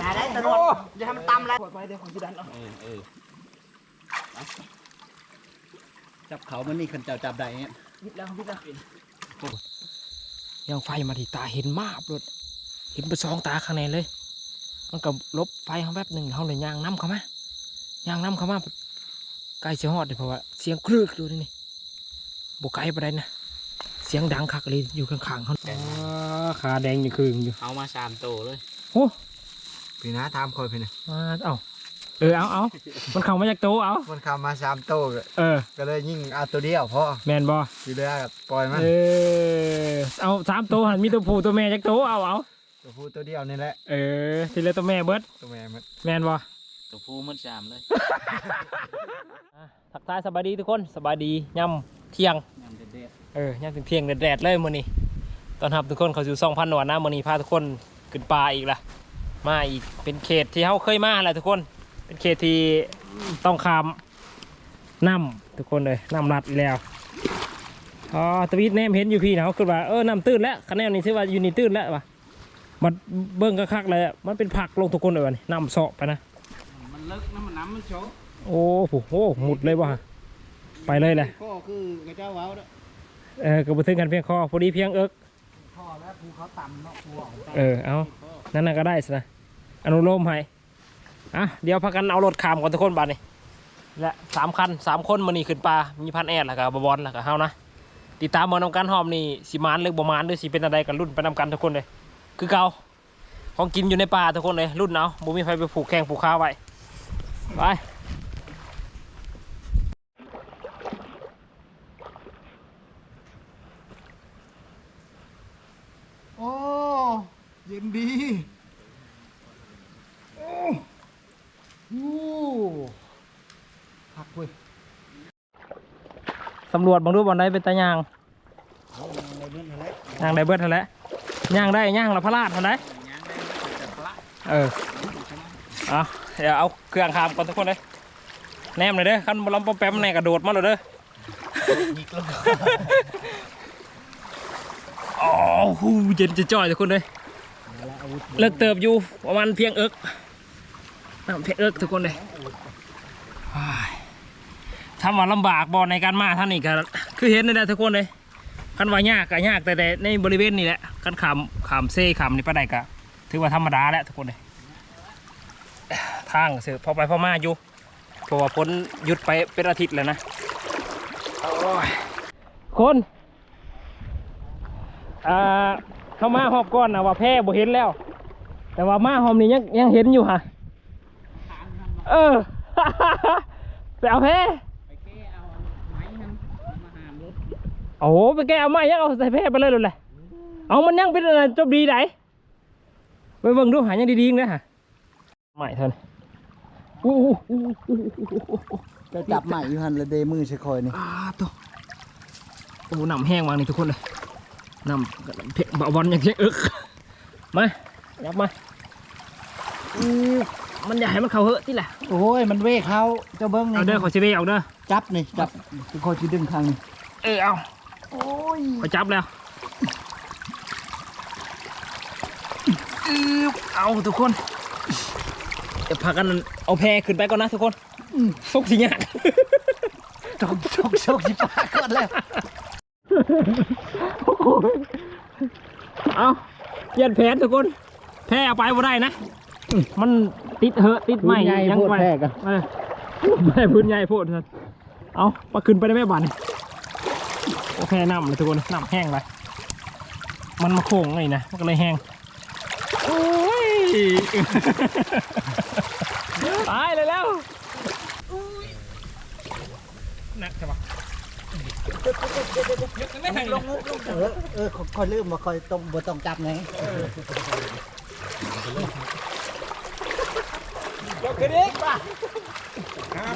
อย่าได้ตำรวจอย่าทำตำแล้วไปเดี๋ยวของจีดันเอาเออเออจับเขามันนี่ขันเจ้าจับได้เนี่ยวิดแล้ววิดแล้วยังไฟมาที่ตาเห็นมากเลยเห็นไปสองตาข้างในเลย มันก็ลบไฟเขาแป๊บหนึ่งเขาเลยย่างน้ำเข้ามาย่างน้ำเข้ามาใกล้เสียหอดเลยเพราะว่าเสียงครึกดูนี่นี่บกไกลไปได้นะเสียงดังคักเลยอยู่ข้างๆเขาอ๋อ ขาแดงอยู่คืนอยู่เอามาสามโตเลยโอ้พี่นะถามคอยพี่นะมาเอาเออเอาเอามันเข้ามาจากโต๊ะเอามันขับมาสามโต้ก็เออ ก็เลยยิ่งเอาตัวเดียวพอแมนบอทีเหลือก็ปล่อยมันเออเอาสามโต๊ะหันมีตัวผู้ตัวแม่จากโต๊ะเอาเอาตัวผู้ตัวเดียวนี่แหละเออทีละตัวแม่เบิดตัวแม่มันแมนบอตัวผู้มันสามเลยทักทายสบายดีทุกคนสบายดีย่ำเที่ยงยำเด็ดเออย่ำถึงเที่ยงแดดๆเลยมื้อนี้ ตอนรับทุกคนเขาสู่สองพันหนวดนะมื้อนี้พาทุกคนขึ้นป่าอีกละมาอีกเป็นเขตที่เขาเคยมาแหละทุกคน เป็นเขตที่ต้องข้ามน้ำทุกคนเลยน้ำรัดอีกแล้วอ๋อตะวิดแนมเห็นอยู่พี่นะเขาคือว่าเออน้ำตื้นแล้วคะแนนนี้ถือว่าอยู่นี่ตื้นแล้ววะมันเบิ้งคักๆเลยอะมันเป็นผักลงทุกคนเลยวะนี่น้ำเสาะไปนะๆมันเลิกน้ำมันน้ำมันโชว์โอ้โหโอ้หมุดเลยว่ะไปเลยแหละก็คือกระเจ้าเว้าเด้อเออก็บันทึกกันเพียงคอพอดีเพียงเอิกพ่อแล้วภู เขาตำเนาะภูของเออ เอานั่นน่ะก็ได้สินะอนุโลมให้อะเดี๋ยวพักกันเอารถขามก่อนทุกคนบัดนี้และสามคันสามคนมันนี่ขึ้นปลามีพันแอดแล้วก็บบอลแล้วก็เฮานะติดตามมานำกันหอมนี่สิมานหรือบ่มานหรือสิเป็นอะไรกันรุ่นไปนำกันทุกคนเลยคือเก่าของกินอยู่ในป่าทุกคนเลยรุ่นเอาบ่มีใครไปผูกแข้งผูกขาไว้ไป โอ้เย็นดีโอ้โหพักเว้ยสำรวจบางรูปบอลได้เป็นตายางเอาในเรื่องอะไรย่างได้เบิดเท่าไหร่ย่างได้ย่างละพระราชเท่าไหร่ยางได้แต่ปลาเออเอาเดี๋ยวเอาเครื่องขามก่อนทุกคนเลยแนมเลยเด้อขั้นบอลมปอมแปมในกระโดดมาเลยเด้ออ๋อหูเย็นจะจ่อยทุกคนเลย เลิกเติบอยู่ประมาณเพียงเอิกน้ำเพียงเอิกทุกคนเลยทำว่าลำบากบอลในการมาท่านนี่ก็คือเห็นนี่แหละทุกคนเลยคันว่ายากก็ยากแต่แต่ในบริเวณนี่แหละคันขามขามเซ่ขามนี่ปะไดกะถือว่าธรรมดาแล้วทุกคนเลยทางเสือพอไปพอมาอยู่เพราะว่าพ้นหยุดไปเป็นอาทิตย์แล้วนะคนอ่า เขามาหอบก้อนนะว่าแพ้บ่เห็นแล้ว แต่ว่ามาหอมนี่ยังยังเห็นอยู่ฮะเออไปเอาแพ้โอ้โหไปแกเอาไม้ยังเอาใส่แพ้ไปเลยเลยแหละเอามันยังเป็นอะไรจบดีไหนไปเบิ่งดูหายังดีๆนะฮะใหม่เท่านั้นอู้จะจับใหม่อยู่หันเลยเดมือใช้คอยนี่อ่าตัวโอ้น้ำแห้งวางนี่ทุกคนเลย น้ำกับน้ำเพ็กบะวันอย่างเช่นเอิกมายับมาอู้มันอย่าให้มันเข่าเหอะที่แหละโอ้ยมันเวกเขาเจ้าเบิ้งนี่เอาเด้อขอชิเวเอาเด้อจับนี่จับคือคอยที่ดึงทางนี่เออเอาโอ้ยไปจับแล้วอือเอาทุกคนจะพากันเอาแพขึ้นไปก่อนนะทุกคนสุกสิเนี่ยจกจกจกสิปากก่อนแล้ว เอาเปลี่ยนแผนทุกคนแพ้เอาไปบ่ได้นะ มันติดเหอะติดไม่ใหญ่ยังโพดไปแพกอะเออไม่พื้นใหญ่โพดท่านเอามาขึ้นไปได้ไหมบันโอเคน้ำเลยทุกคนน้ำแห้งเลยมันมาโค้งไงนะมันก็เลยแห้งโอ้ยตายเลยแล้วหนักใช่ปะ ไม่แห้งลงเออเออคอยลืมมาคอยต้องบ่ต้องจับไงเดี๋ยกขึ้นอีกป่ะ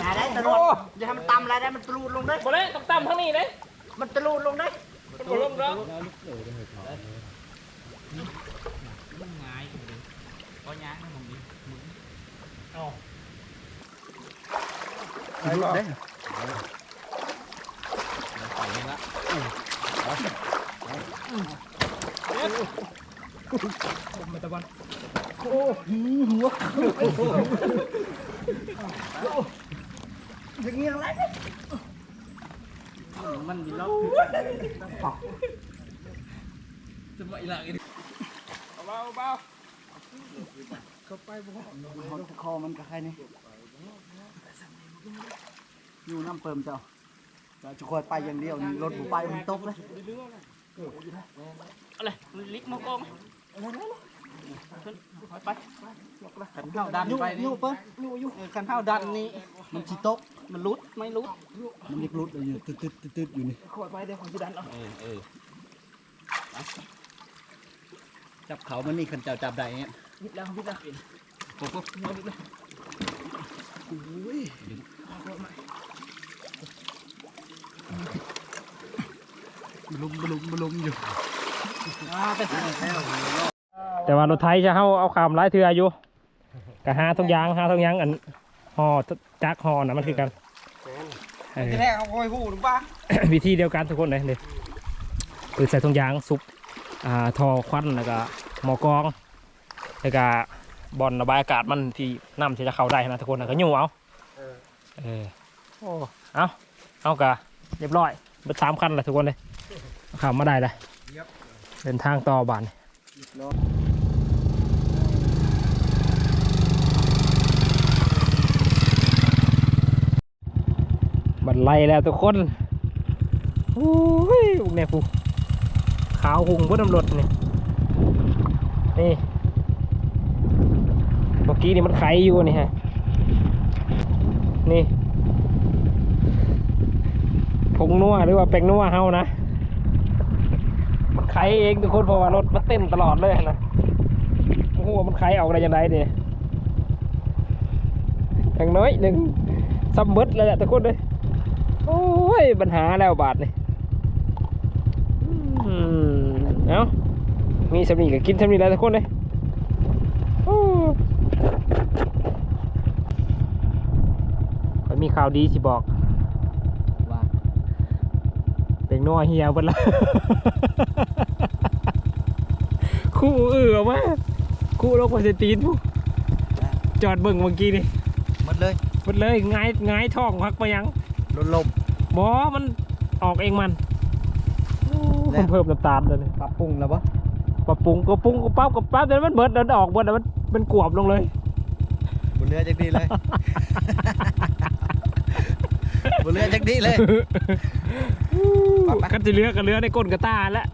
อย่าได้ตำรวจอย่าทำตำแล้วได้มันตะลูดลงได้บ่เลยต้องตำทั้งนี้เลยมันตะลูดลงได้บ่ลงแล้วมันง่ายก็ยางนะผมดิเอาไปได้ไปนี่ละ ผ มาตะวันโอ้หัวอย่างเงี้ยอะไรมันมีล็อกจะมาอีหลังอีกเบาเบาเข้าไปบ่คอมันกับใครนี่อยู่น้ำเปิมเจ้า เราจะคอยไปอย่างเดียวนี่รถผมไปมันตกเลยอะไรลิกมากองขันเท้าดันไปนี่อยู่เปิ้ลอยู่อยู่ขันเท้าดันนี่มันสิตกมันรุดไม่รุดมันยิกรุดอยู่ตึ๊ดตึ๊ดตึ๊ดตึ๊ดอยู่นี่ขวดไปเดี๋ยวผมจะดันเอาเออเออจับเขามันนี่ขันเจ้าจับได้เนี่ยวิดแล้ววิดแล้วโอ้โหเอาวิดเลย บลุมบลุมบลุมอยู่แต่ว่ารถไทยจะเข้าเอาคำไล่เถื่ออยู่กะหาทุกอยางหาทุกอยางอันห่อจักห่อนะมันคือกันเออที่แรกเขาคอยหูหรือเปล่าวิธีเดียวกันทุกคนเลยเนี่ยคือใส่ทุกอยางซุปอ่าทอควันแล้วก็หมอกรองแล้วก็บอลระบายอากาศมันที่น้ำที่จะเข้าได้นะทุกคนนะก็ยุ่งเอาเออโอ้ เอาเอากะ เรียบร้อยเบิดสามคันเลยทุกคนเลยเอาขับมาได้เลยเดินทางต่อบานบันไล่แล้วทุกคนโอ้ยพวกเนี่ยผู้ขาวหุงบนน้ำรถนี่นี่เมื่อกี้นี่มันไขอยู่นี่ฮะนี่ ผงนัวหรือว่าแป้งนัวเฮานะมันไขเองทุกคนเพราะว่ารถมันเต้นตลอดเลยนะโอ้โหมันไขออกได้ยังไงเนี่ยอย่างน้อยหนึ่งซัมเบิร์ดเลยแหละทุกคนเลยโอ้ยปัญหาแล้วบาทนี่เอ้ามีสำนีก็กินสำนีแล้วทุกคนเลยโอ้ข้อยมีข่าวดีสิบอก ว่า เป็ นนัวเฮียเบนละคู่เอือมาคู่โลกโปรตีนผู้จอดเบิ่งเมื่อกี้นี่หมดเลยหมดเลยง่ายง่ายท้องพักไปยังรถลมบอมันออกเองมันแล้มัวนเพิ่มน้ำตาลเลยปรับปรุงแล้วปะปรับปรุงก็ปรุงก็ปั๊บก็ปั๊บแต่มันเบิดเดินออกเบิดแล้วมันมันกวบลงเลยบนเรือจักดีเลยบนเรือจักดีเลยไปๆ กันจะเรือกับเรือในก้นกระตาแล้ว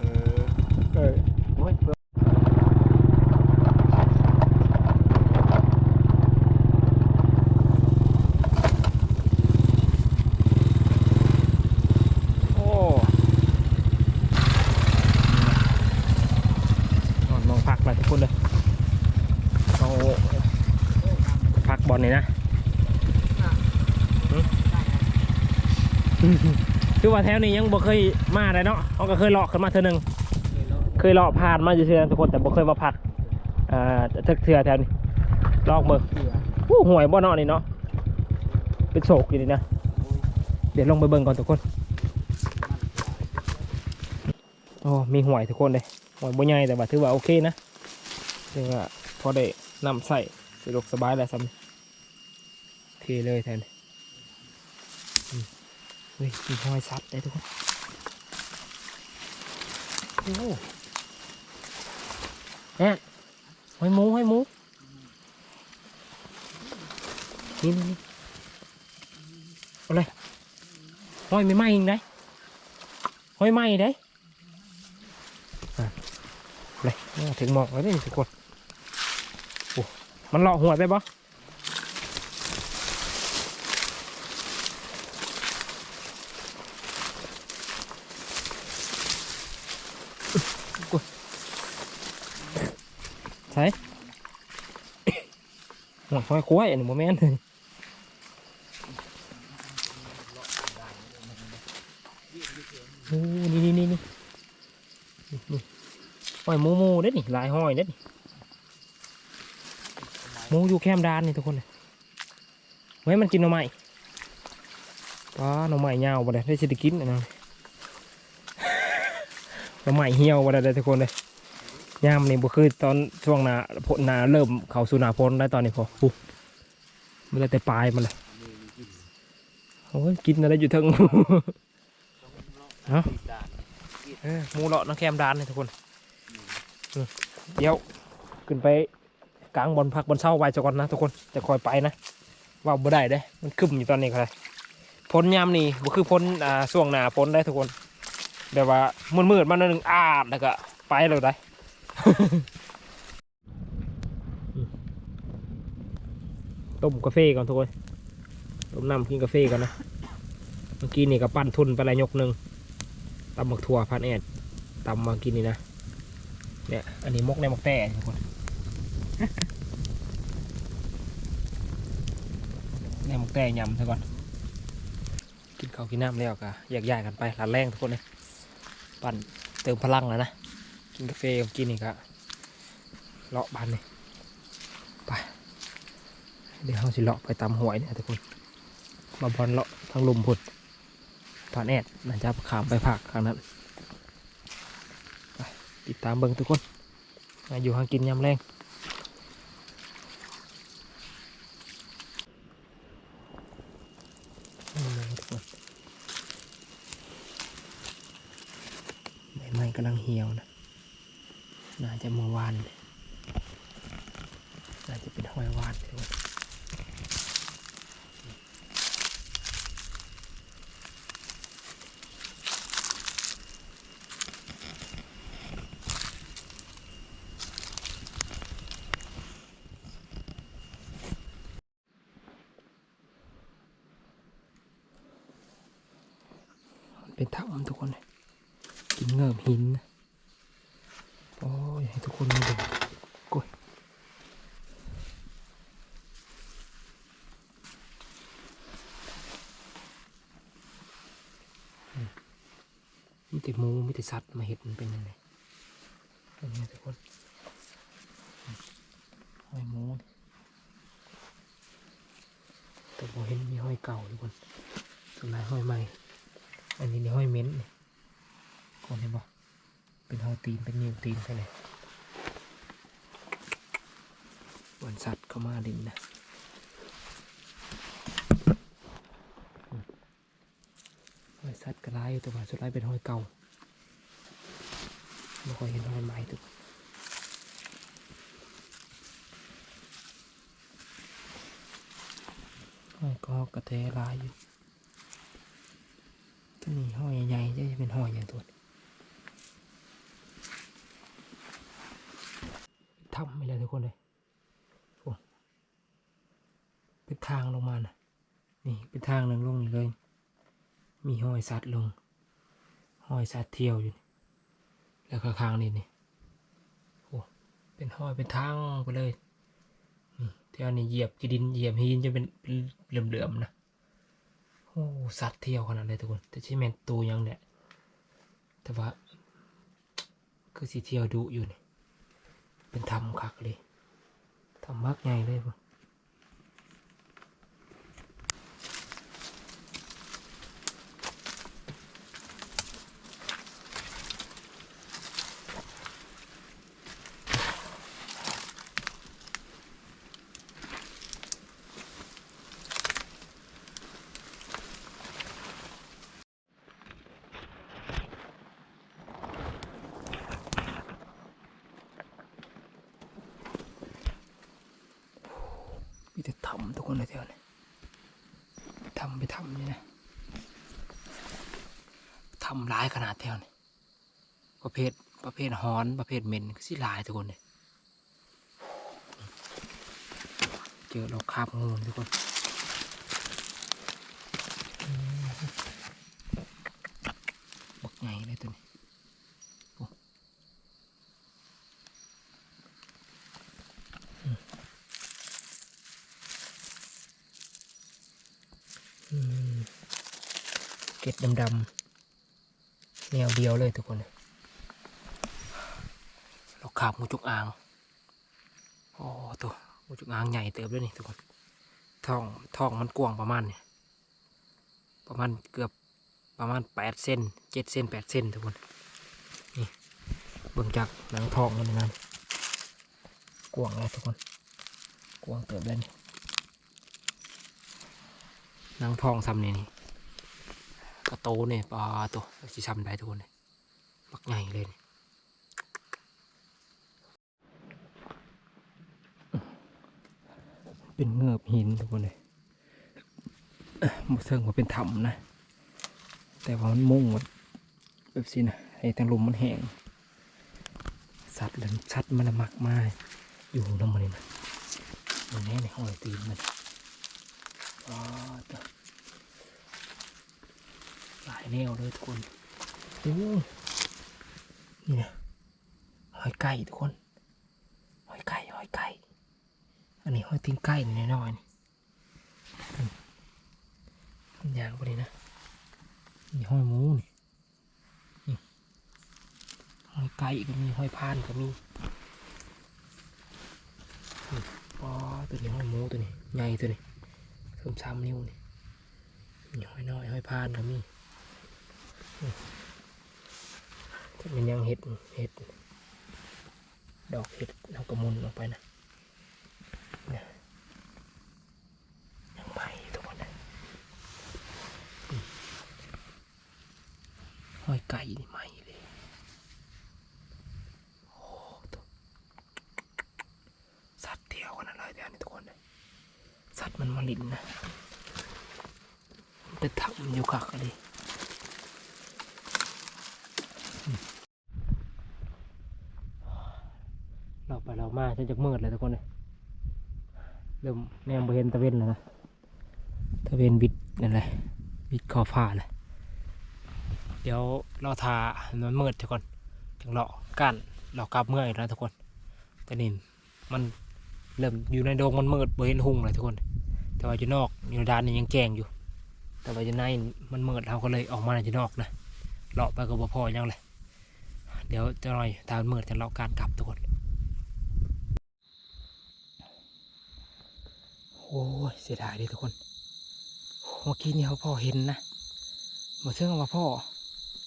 เออ เออ โอ้ยเปลือก โอ้นอนมองพักไปทุกคนเลยเอาพักบอลนี่นะหึ คือว่าแถวนี้ยังบ่เคยมาเลยเนาะเขาก็เคยเลาะขึ้นมาเท่อหนึงเคยเลาะผ่านมาเฉยๆทุกคนแต่บ่เคยมาพักอ่าทึกเถื่อแถวนี้ลอกเบิ่งผู้ห่วยบ่เนาะนี่เนาะเป็นโศกอยู่นี่นะเดี๋ยวลงไปเบิ่งก่อนทุกคนโอ้มีห่วยทุกคนเลยห่วยบ่ใหญ่แต่ว่าถือว่าโอเคนะถือว่าพอได้นำใส่สะดวกสบายแล้วซ้ำโอเคเลยแทนอืมเฮ้ยมีห้อยซับได้ทุกคนโอ้แอะห้อยหมูห้อยหมูนี่นี่เอาเลยห้อยไม่ไหม้อีกได้ห้อยไหม้ได้อะเอาเลยถึงหมอกแล้วนี่ทุกคนโอ้มันเลาะหัวได้ปะ ช่หัวห้อยคุ้ยอันนี้โมเมนต์โอ้นี่นี่นี่นี่นี่นี่หอยมูมูเด้ดนี่ลายหอยเด้ดนี่มูอยู่แคมดานนี่ทุกคนเลยไว้มันกินหน่อไม้ป้าหน่อไม้ยาวบ่ได้ได้สิได้กินนนั้นหน่อไม้เหี่ยวบ่ได้ทุกคนเลย ยามนี่บ่คือตอนช่วงหนาฝนหนาเริ่มเข้าสู่หนาฝนได้ตอนนี้พอปุ๊บมันเลยแต่ปลายมันเลยโอ้ยกินอะไรอยู่เทั้งเอาเออหมูเลาะน้องแคมดานเลยทุกคนอืมเดี๋ยวขึ้นไปกลางบนพักบนเศร้าไว้จะก่อนนะทุกคนจะคอยไปนะว่าบ่ได้เด้มันคึมอยู่ตอนนี้ครับพ้นยามนี่บ่คือพ้นอ่าช่วงหนาพ้นได้ทุกคนแบบว่ามืดๆมาหน่อยหนึงอาดแล้วก็ไปเลยได้ ต้มกาแฟก่อนทุกคนต้มน้ำกินกาแฟก่อนนะ เมื่อกี้นี่ก็ปั้นทุนไปละยกหนึ่งตำหมกถั่วพันแอดตำมากินนี่นะ เนี่ย อันนี้มกในมกแต่ทุกคนในมกแต่ยำซะก่อนกินข้าวกินน้ำแล้วก็แยกย้ายกันไปหลานแรงทุกคนเลย ปั่นเติมพลังแล้วนะ กินกาแฟกับกินนี่ก็เลาะบันนี่ไปเดี๋ยวเราสิเลาะไปตามหวยเนี่ยทุกคนมาบอลเลาะทางลุมพุดผ่านแอดนะจะขามไปภาคข้างนั้นไปติดตามเบิ้งทุกคนมาอยู่ห่างกินยำแรงทุกคนใบไม้กำลังเหี่ยวนะ น่าจะเมื่อวานน่าจะเป็นห้อยวานเลยน มันเป็นถ้ำทุกคนเลยกินเงิบหินนะโอ้ยให้ทุกคนมาดูกล้วยอืมมีแต่ห มูมีแต่สัตว์มาเห็ดมันเป็นยังไงเป็นไงทุกคนห้อยมูแต่ผมเห็นมีห้อยเก่าทุกคนส่วนใหญ่ห้อยใหม่ อันนี้นี่ห้อยเม้นนี่คนเห็นบ่เป็นห้อยตีน เป็นนิ้วตีนใช่ไหมวันสัตว์เข้ามาดินนะห้อยสัตว์กระไรอยู่แตัวาสุดท้ายเป็นห้อยเก่า ไม่ค่อยเห็นห้อยไม้ตุกห้อยกอกระเทลายอยู่ตัวนี้ห้อยใหญ่ๆจะเป็นห้อยอย่ตัวนี้ทำไม่เลยทุกคนเลยโอ้เป็นทางลงมานะนี่เป็นทางหนึ่งลงนี่เลย มีห้อยสัตว์ลง ห้อยสัตว์เที่ยวอยู่ แล้วก็ข้างนี่นี่โอ้เป็นห้อยเป็นทางไปเลยนี่เที่ยวนี่เหยียบกีดินเหยียบหินจะเป็นเป็นเหลื่อมๆนะโอ้สัตว์เที่ยวขนาดเลยทุกคน แต่ชิเมนตูยังเนี่ยแต่ว่า คือสีเที่ยวดุอยู่นี่เป็นทำคักเลยทำมักใหญ่เลยปะ มทุกคนเลยเที่ยวนี่ทำไปทำนี่นะทำร้ายขนาดเที่ยวนี่ประเภทประเภทฮอนประเภทเมนคือสิลายทุกคนเลยเจอเราคาบงูทุกคนบักใหญ่เลยตัวนี้โอ้อืมเกล็ ดดำๆแนวเดียวเลยทุกคน เราขาบงูจุกอ่าง โอ้ตัวงูจุกอ่างใหญ่เติบเลยนี่ทุกคนท้องท้องมันกว้างประมาณเนี่ยประมาณเกือบประมาณแปดเซนเจ็ดเซนแปดเซนทุกคน นี่บบิ่งจากหนังทองมันนั่นกวางเลยทุกคนกวางเติบเลยนี่หนังทองซ้ำนี่นี่ กระโตเนี่ยปลาตัวสิซ้ำได้ทุกคนเลยมักใหญ่เลยนี่เป็นเงือบหินทุกคนเลยมุเซิงว่าเป็นถ้ำนะ แต่ว่ามันมุ่งแบบแบบสินะให้ทางลมมันแห้งสัตว์เลยสัตว์มันมักมากอยู่น้ำมันนี่นะมันแน่ในห้อยตีนมันอ๋อ ตัวหลายแนวเลยทุกคนโอ้นี่นะหอยไก่ทุกคนหอยไก่หอยไก่ อันนี้หอยตีนไก่นี่น้อยๆนี่มันยางกว่านี้นะมีห้อยหมูนี่นี่ห้อยไก่ก็มีห้อยพานก็มีปอตัวนี้ห้อยหมูตัวนี้ใหญ่ตัวนี้เพิ่มสามนิ้วนี่มีห้อยน้อยห้อยพานก็มี ถ้าเป็นยังเห็ดเห็ด ดอกเห็ดเอากระมุนลงไปนะเนี่ยยังไปทุกคนนะหอยไก่นี่ไหมเลย โอ้ตัวสัตว์เที่ยวกันอะไรเดี๋ยวนี้ทุกคนเลยสัตว์มันมาลินนะมันเป็นถังอยู่คักอะเลยอืม เราไปเรามาจะจะมืดเลยทุกคนเลยเริ่มแนมไปเห็นตะเวนแล้วนะตะเวนบิดนั่นแหละบิดคอฟ้าเลยเดี๋ยวเราทาห้มันมืดทุกคนจังเลาะกั้นเรากลับเมื่อยแล้วทุกคนแต่นี่มันเริ่มอยู่ในโดงมันมืดบ่เห็นหุ่งเลยทุกคน แต่ว่าอยู่นอกอยู่ด้านนี้ยังแจงอยู่ แต่ว่าอยู่ในมันมืดเราก็เลยออกมาอยู่นอกนะเลาะไปก็บ่พอยังเลยเดี๋ยวจะหน่อยตามนมืดจะเลาะการกลับทุกคน โอ้ยเสียดายดิทุกคน เมื่อกี้นี่เขาพ่อเห็นนะมาเชื่อว่าพ่อ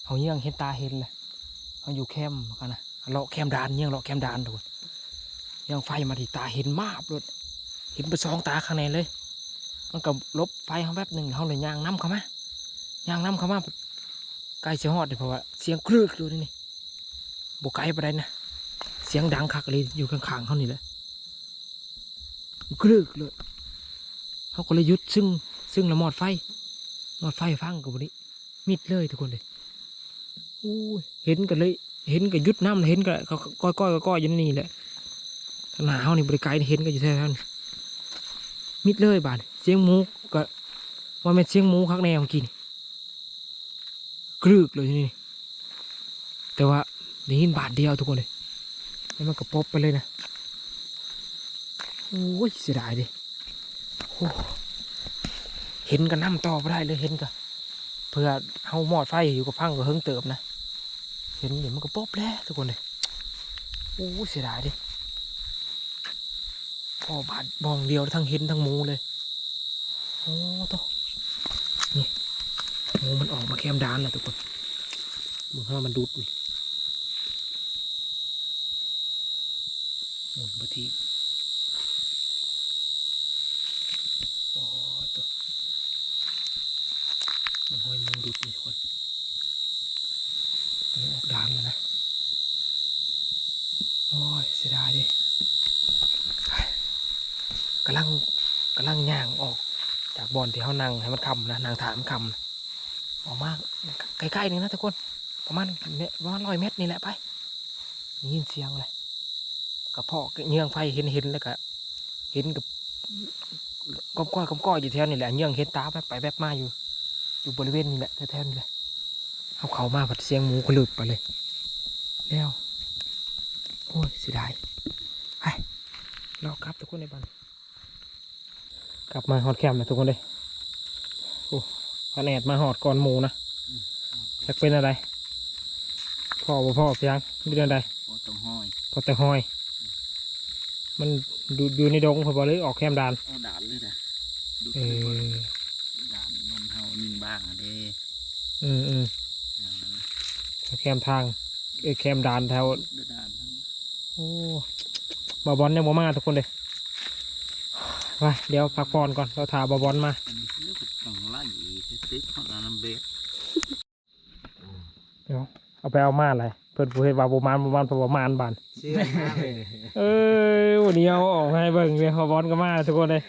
เขาเยี่ยงเห็นตาเห็นเลยเขาอยู่แคมกันนะเลาะแคมดานเยี่ยงเลาะแคมดานทุกคนเยี่ยงไฟมาที่ตาเห็นมากเลยเห็นไปสองตาข้างในเลย มันก็ลบไฟเขาแป๊บหนึ่งเขาเลยย่างน้ำเข้ามาย่างน้ำเข้ามาใกล้เสียหอดเลยเพราะว่าเสียงครึกอยู่นี่นี่บกไกลไปได้นะเสียงดังคักเลยอยู่ข้างๆเขานี่แหละครึกเลย เขาก็เลยยุดซึ่งซึ่งละหมอดไฟหมอดไฟฟังกับบนี้ มิดเลยทุกคนเลยอู้เห็นกันเลย เห็นกันยุดน้ำเลยเห็นกันเขาก้อยก้อยก้อยอยันนี่แหละขนาดเขานี่บริการเห็นกันอยู่แถวๆนี้มิดเลยบาดเสียงหมูก็ว่าเป็นเสียงหมูคักแนวกินกรึกเลยทีนี่ แต่ว่าได้ยินบาทเดียวทุกคนเลยแล้วมันก็ปบไปเลยนะโอ้ยเสียดายดิ เห็นกันน้ำต่อไม่ได้เลยเห็นกันเพื่อเฮาหมอดไฟอยู่กับพังก็เฮิงเติมนะ เห็นเดี๋ยวมันก็ป๊บแล้วทุกคนเลยโอ้เสียดายดิพอบาดบองเดียวทั้งเห็นทั้งหมูเลยโอ้โตนี่หมูมันออกมาแคมดานแล้วทุกคนมึงว่ามันดุดนี่หมุนไปทีโอ้โต มันห้อยมุงดุดนี่ทุกคนนี่ออกดังแล้วนะ โอ้ยเสียดายดิกำลังกำลังย่างออก จากบ อนที่เขานั่งให้มันคำนะนางถามคำนะออกมากใกล้ๆนี่นะทุกคนประมาณเนี่ยประมาณร้อยเมตรนี่แหละไปได้ยินเสียงเลยกระเพาะเยื่องไฟเห็นเห็นแล้วก็เห็นกับก้อมก้อยก้อมก้อยอยู่แถวนี่แหละเยื่องเห็นตาแบบไปแบบมาอยู่ อยู่บริเวณนี้แหละแถวๆนี้แหละเอาเขามาผัดเสียงหมูขลุบไปเลยแล้วโอ้ยเสียดายไปรอกลับทุกคนในบ้านกลับมาหอดแคมป์นะทุกคนเลย อ้พนแอดมาหอดก่อนหมูนะจะเป็นอะไรพ่อบ่พ่อเพียงไม่เดือนใดโอ้ตรงห้อยพอแต่หอย มันดูอยู่ในดงพอบเลยออกแคมป์ดานโอ้ด่านเลยนะดูเอตัวอด่านบนเฮายิงบ้างอะเด้อืมอืมเอานะแคมป์ทางดเออแคมดานแถวโอ้บาบอลยังบ่มาทุกคนเลยไปเดี๋ยวพักผ่อนก่อนเราถาบาบอลมาต้องไล่ ติ๊กเขาน้ำเบสเดี๋ยวเอาไปเอามาอะไรเพิ่นผู้เฮ็ดว่าประมาณประมาณประมาณบานเชื่อนะเอ้ยวันนี้เอาออกให้เบิ่งเลยบาบอลก็มาทุกคนเลย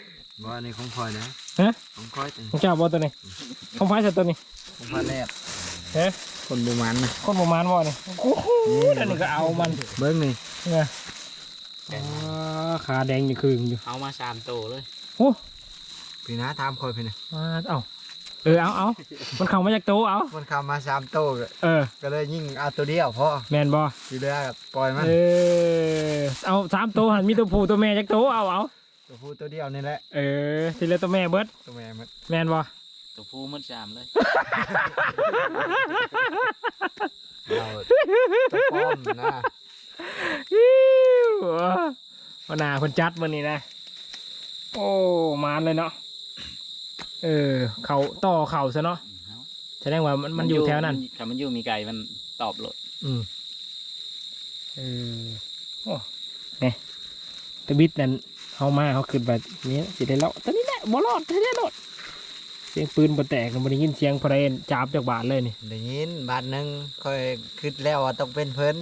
ว่อันนี้ของคอยนะฮะของคอยตึงของเจ้าบอตัวนี้ของไฟสัตตัวนี้ของคอยแรกเฮ้คนบุมันนะคนประมาณบ่นี่โอ้โหนั่นนี่ก็เอามันเบิ้งนี่เนี่ยขาแดงอยู่คืนอยู่เอามาสามโตเลยโอ้พี่นะถามคอยพี่นะมาเอา เออเอาเอามันเข้ามาจากโตะเอามันเข้ามาสามโต้ก็เออ ก็เลยยิ่งเอาตัวเดียวพอแมนบอทีเหลือก็ปล่อยมันเออเอาสามโตะหันมีตัวผู้ตัวแม่จากโตะเอาเอาตัวผู้ตัวเดียวนี่แหละเออทีเหละตัวแม่เบิดตัวแม่มันแมนบอตัวผู้มันสามเลยเราตัวป้อมนะอิ๊ววันหนาคนจัดวันนี้นะ โอ้มานเลยเนาะ เออ เขาต่อเข่าซะเนาะแสดงว่ามันมันอยู่แถวนั้นถ้ามันอยู่มีไก่มันตอบโหลดอืมเออโอ้เนี่ยตะบิดนั่นเขามาเขาขึ้นแบบนี้สิได้เลาะตอนนี้แหละบ่รอดได้ได้รอดเสียงปืนบ่แตกบ่ได้ยินเสียงเพลนจับจากบ้านเลยนี่ได้ยินบาทหนึงคอยคิดแล้วว่าต้องเป็นเพิ่น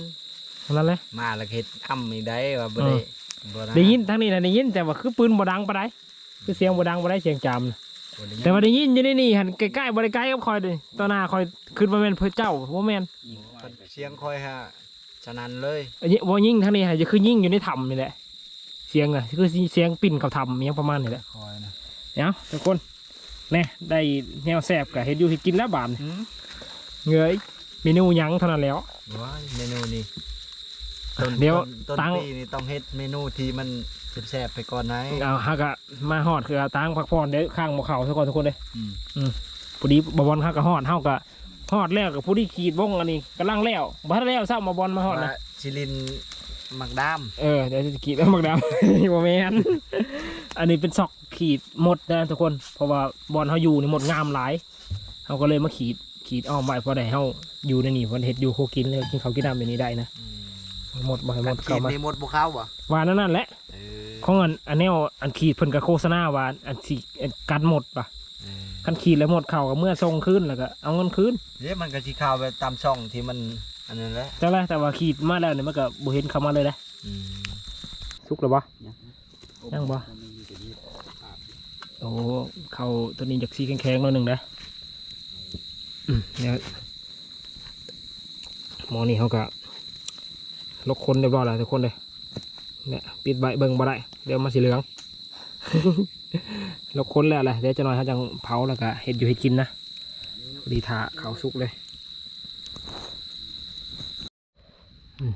เท่านั้นเลยมาและเฮ็ดอ้ำอีกได้ว่าบ่ได้บ่ได้ยินทั้งนี้นะได้ยินแต่ว่าคือปืนบ่ดังปานใดคือเสียงบ่ดังปานใดเสียงจำน่ะบ่ได้ยิน แต่ว่าได้ยินอยู่ในนี่หันใกล้ๆบ่ได้ใกล้กับคอยเลยต่อหน้าคอยขึ้นมาเป็นเพื่อเจ้าบ่แม่นเสียงคอยฮะฉะนั้นเลยอันนี้บ่ยิงทั้งนี้หันจะคือยิงอยู่ในถ้ำนี่แหละ เสียงอะคือเสียงปิ่นเขาถ้ำอิหยังประมาณนี้แหละคอยนะเนาทุกคนแน่ได้แนวแซ่บกับเฮ็ดอยู่เฮ็ดกินแล้วบานหืมเงยเมนูหยังเท่านั้นแล้วว้ายเมนูนี้ต้นเดี๋ยวต้นตั้งปีนี่ต้องเฮ็ดเมนูที่มัน แซ่บๆไปก่อนนะเอาฮักอะมาฮอดคือเอาตังพักผ่อนเด้อข้างบ่เข้าซะก่อนทุกคนเด้ออืมพอดีบ่บอลฮักก็ฮอดเฮาก็ฮอดแล้วกับผู้ที่ขีดวงอันนี้กำลังแล้วบ่ทันแล้วซ้ำมาบอลมาฮอดนะว่าชิลินมักดามเออเดี๋ยวจะขีดแล้วมักดำบ่แม่นอันนี้เป็นซอกขีดหมดนะทุกคน เพราะว่าบอลเฮาอยู่นี่หมดงามหลายเฮาก็เลยมาขีดขีดอ้อมไว้เพราะได้เฮาอยู่ในนี่เพิ่นเฮ็ดอยู่โคกินเลยกินข้าวกินน้ำอย่างนี้ได้นะหมดบ่ให้หมดขีเข้าดมาในหมดบ่เข้าบ่ว่านั่นนั่นแหละเออ ของอันอันแนวอันขีดเพิ่นก็โฆษณาว่าอันสิอันกันหมดป่ะเออคันขีดแล้วหมดเข่าก็เมื่อส่งคืนแล้วก็เอาเงินคืนเดี๋ยวมันก็สิเข้าไปตามช่องที่มันอันนั้นแหละจังไรแต่ว่าขีดมาแล้วเนี่ยมันก็บ่เห็นเข้ามาเลยนะอืมสุกแล้วบ่ยังบ่โอ้เขาตัวนี้จากสีแข็งๆหน่อยหนึ่งนะอืมเนี่ยหมอนี่เขาก็ลกคนเรียบร้อยแล้วทุกคนเลย เนี่ยปิดใบเบิ่งบ่ได้เดี๋ยวมาสีเหลืองลกคนแล้วแหละเดี๋ยวจะหน่อยเขาจังเผาแล้วก็เห็ดอยู่ให้กินนะพอดีถาเขาสุกเลยอืม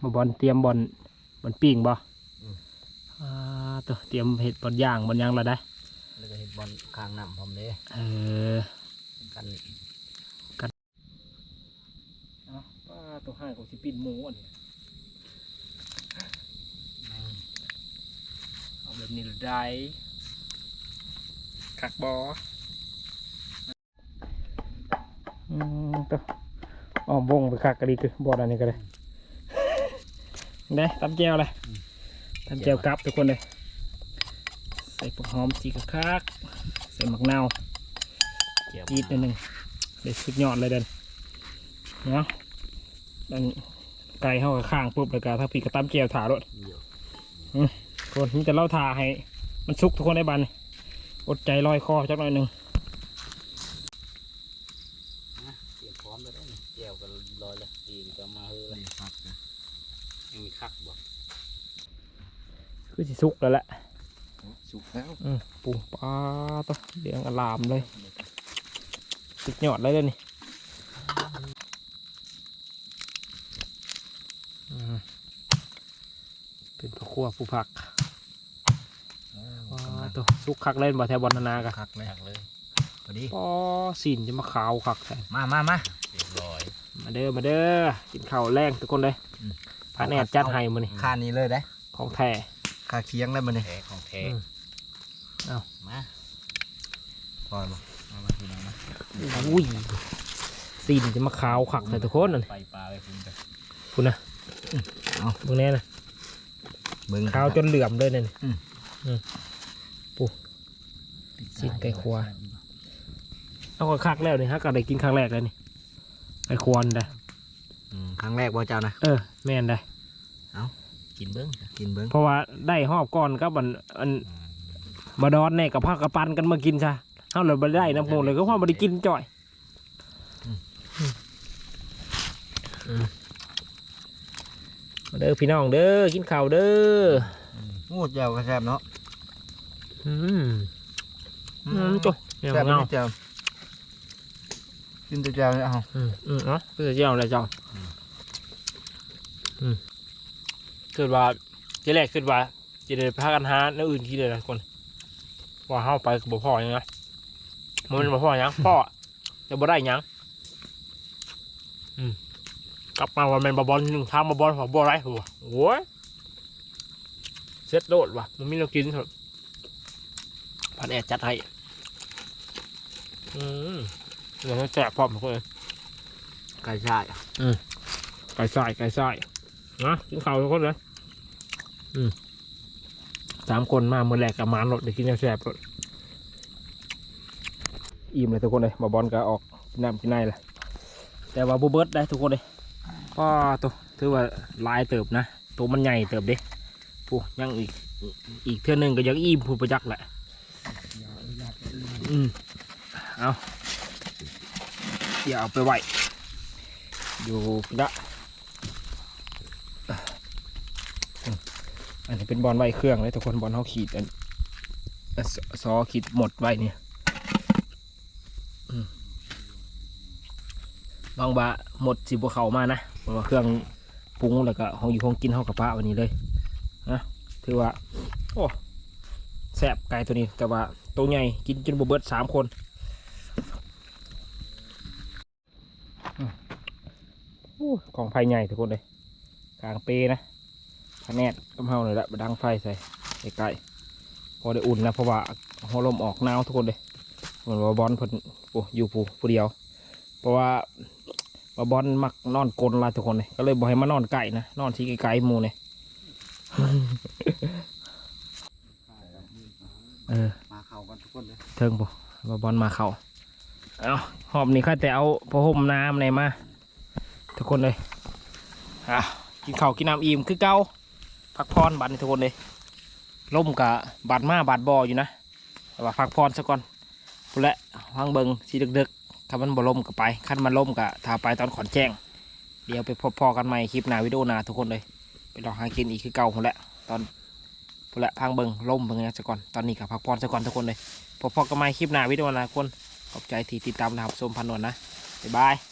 มาบอลเตรียมบอลบอลปิ้งบ่อ่าตัวเตรียมเห็ดบอลย่างบอลย่างแล้วได้แล้วก็เฮ็ดบอลข้างน้ำพร้อมเด้เออกันป้าตัวห้างของสิปินหมูอันนี้เอาแบบ นี้ได้คักบออืมตัวอ๋อวงไปคักกะดีคือบอดอันนี้ก็เลยได้ตำแจวเลยตำแจวกลับทุกคนเลยใส่ผักหอมสีคักๆใส่หมักนาวจีดนิดนึงเด็ดสุดยอดเลยเดินเนาะอันไก่เข้ากับข้างปุ๊บแล้วก็ถ้าปีกระตั้มเจียวถารถอืม คนนี้จะเล่าทาให้ มันสุกทุกคนได้บันนี่อดใจลอยคอจักหน่อยหนึ่งเตรียมพร้อมแล้วได้นี่แก้วก็ลอยแล้วตีนก็มาเฮ้ยนี่ครับนะยังมีคักบ่คือสิสุกแล้วแหละสุกแล้วอืมปูปลาตัวเลี้ยงอลามเลยสุดยอดเลยเด้อนี่อืมเป็นพระครัวผู้ผักว้า ตัวสุกคักเล่นบ่แถวบอลนานากะคักเลยคักเลยพอดีอ๋อสินจะมาขาวคักแท้มามามาเรียบร้อยมาเด้อมาเด้อกินข้าวแรงทุกคนเลยอืมพระแนดจัดให้มือนี่ค่านี้เลยได้ของแท้ค่าเคียงได้มื้อนี้แท้ของแท้อืมเอามาพอบ่มามาพี่น้องมาอุ้ยซีนจะมาขาวขักแต่ทุกคนนั่นไปปลาไปคุณไปคุณนะเอาตรงนี้นะเบิ่งขาวจนเหลื่อมเลยเนี่ยอืมอืมปู ซีนไก่ครัวเอาก็คักแล้วนี่ฮะก็ได้กินครั้งแรกเลยนี่ไก่ควรได้อืมครั้งแรกบ่เจ้านะ เออแม่นได้กินเบิ้งกินเบิ่งเพราะว่าได้หอบก่อนก็มันอันมาดอนเนี่ยกับผ้ากระปันกันมากินซะเอาเลยมาได้น้ำมูเลยก็พ่อมาได้กินจ่อยมาเด้อพี่น้องเด้อกินข้าวเด้อโอ้เจ้าก็แซ่บเนาะอืม อืมจ้ะเงาแซ่บเงาไหมเจ้ากินแต่เจ้าเนี่ยเอาอืมอืมเนาะเพื่อเจ้าอะไรเจ้าอืมเกิดว่าจะแรกเกิดว่าจะได้พากันหาแนวอื่นกินเลยนะคน ว่าเฮาไปกับบ่พ่อยังไงมันบ่พ่อหยังพ่อจะบ่ได้หยังอืมกลับมาว่าแมันบ่บอลหนึ่งทางบ่บอลของบ่ไรหัวโอ้ยเซ็ตโดดว่ะมันมีแนวกินเถอะพันแอดจัดให้ อืมเดี๋ยวให้แจกพร้อมทุกคนไก่ชายไก่ใส่ไก่ใส่นะกินข้าวทุกคนเลยอืมสามคนมาเมื่อแรกกับมานรถเดี๋ยวกินแซ่บๆรถอิ่มเลยทุกคนเลยบาบอลก็ออกกินน้ำกินในแหละแต่ว่าบูเบิร์ดได้ทุกคนเลยก็ตัวถือว่าหลายเติบนะตัวมันใหญ่เติบเด้ผู้ยังอีกอีกเท่านึงก็ยังอิ่มผู้ประจักษ์แหละอืม เอาอย่าเอาไปไหวอยู่ละอันนี้เป็นบอลไว้เครื่องเลยทุกคนบอลเขาขีดอันอะซอขีดหมดไว้เนี่ยบางบะหมดสิบเขามานะเพราะว่าเครื่องปรุงแล้วก็ห้องอยู่ห้องกินห้องกับปะวันนี้เลยนะถือว่า โอ้แซ่บไก่ตัวนี้แต่ว่าตัวใหญ่กินจนบเบิดสามคนอืมโอ้ ของภายใหญ่ทุกคนเลยกลางเปนะพะแนดกำเฮาเลยละไปดังไฟใส่ใกล้ๆพอได้อุ่นนะเพราะว่าหัวลมออกหนาวทุกคนเลยเหมือนว่าบอลเพิ่นโอ้อยู่ผู้ผู้เดียว เพราะว่าว่าบอลมักนอนกลนหลายทุกคนเลยก็เลยบอกให้มานอนไก่นะนอนที่ไกลๆหมูเนี่ยเออมาเข้ากันทุกคนเลยเทิงปะว่าบอลมาเขาเอาหอบนี่ค่อยแต่เอาผ้าห่มน้ำในมา ทุกคนเลยอะกินข้าวกินน้ำอิ่มคือเก่าพักพรบัดนทุกคนเลยล่มกับบาดมาบาดบออยู่นะแต่ว่าพักพรซะก่อนพูดและวางเบิงสีดึกๆถ้ามันบ่ล่มก็ไปขั้นมันล่มก็ถ้าไปตอนขอนแจ้ง เดี๋ยวไปพบพอกันใหม่คลิปหน้าวิดีโอหน้าทุกคนเลยไปลองหากินอีกคือเก่าพูดและตอนพูดและพังเบิงล่มเบิงนะซะก่อนตอนนี้กับพักพรซะก่อนทุกคนเลยพบพอกันใหม่คลิปหน้าวิดีโอหนะคนขอบใจที่ติดตามนะครับชมพันนวลนะบ๊ายบาย